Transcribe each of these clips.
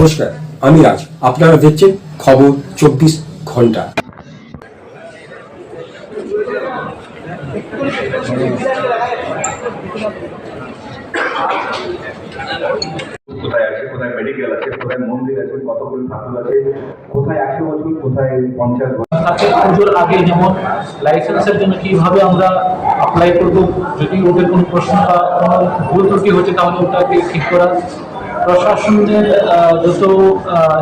নমস্কার আমি রাজ আপনারা দেখছেন খবর চব্বিশ ঘণ্টা। কোথায় আছে কোথায় মেডিকেল আছে কোথায় মন্দির আছে কতগুলো ঠাকুর আছে কোথায় একশো বছর কোথায় পঞ্চাশ বছর? পুজোর আগে যেমন লাইসেন্সের জন্য কীভাবে আমরা অ্যাপ্লাই করব যদি ওদের কোনো প্রশ্ন বা কোনো ভুল ত্রুটি হচ্ছে তাহলে ওটাকে ঠিক করা প্রশাসনের যত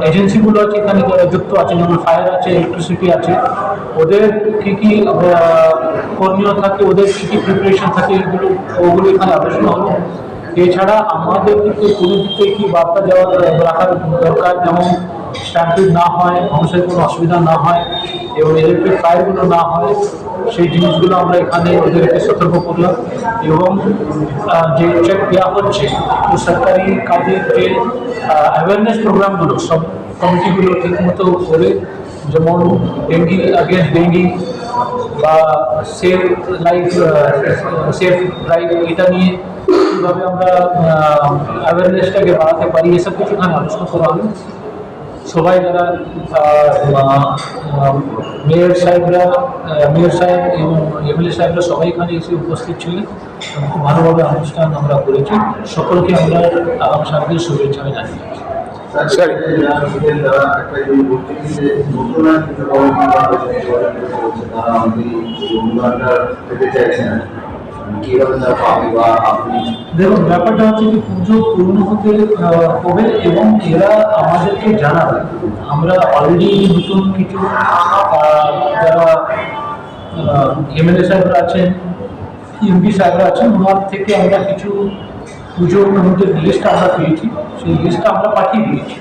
এজেন্সিগুলো আছে এখানে যুক্ত আছে, যেমন ফায়ার আছে ইলেকট্রিসিটি আছে, ওদের কী কী করণীয় থাকে, ওদের কী কী প্রিপারেশন থাকে, এগুলো, ওগুলো এখানে আলোচনা হলো এছাড়া আমাদের কিন্তু কোনো দিকে কি বার্তা দেওয়া রাখার দরকার, যেমন স্ট্যাম্পিড না হয়, মানুষের কোনো অসুবিধা না হয় এবং ইলেকট্রিক ফায়ারগুলো না হয়, সেই জিনিসগুলো আমরা এখানে ওদেরকে সতর্ক করলাম এবং যে চেক দেওয়া হচ্ছে, তো সরকারি কাজের যে অ্যাওয়ারনেস প্রোগ্রামগুলো সব কমিটিগুলো ঠিকমতো করে, যেমন ডেঙ্গি আগেন্স্ট ডেঙ্গি বা সেফ লাইফ সেফ লাইফ এটা নিয়ে কীভাবে আমরা অ্যাওয়ারনেসটাকে বাড়াতে পারি, এসব কিছু এখানে আলোচনা করা হবে সবাই যারা মেয়র সাহেবরা মেয়র সাহেব এবং এমএলএ সাহেবরা সবাই এখানে এসে উপস্থিত ছিলেন। এবং খুব ভালোভাবে অনুষ্ঠান আমরা করেছি। সকলকে আমরা আগামী সামনের শুভেচ্ছা আমি জানিয়ে দেখুন, ব্যাপারটা হচ্ছে যে পুজো পূর্ণ হতে হবে এবং এরা আমাদেরকে জানাবে। আমরা অলরেডি নতুন কিছু যারা এমএলএ সাহেবরা আছেন এমপি সাহেবরা আছেন, ওনার থেকে আমরা কিছু পুজো কমিটির লিস্ট আমরা পেয়েছি। সেই লিস্টটা আমরা পাঠিয়ে দিয়েছি।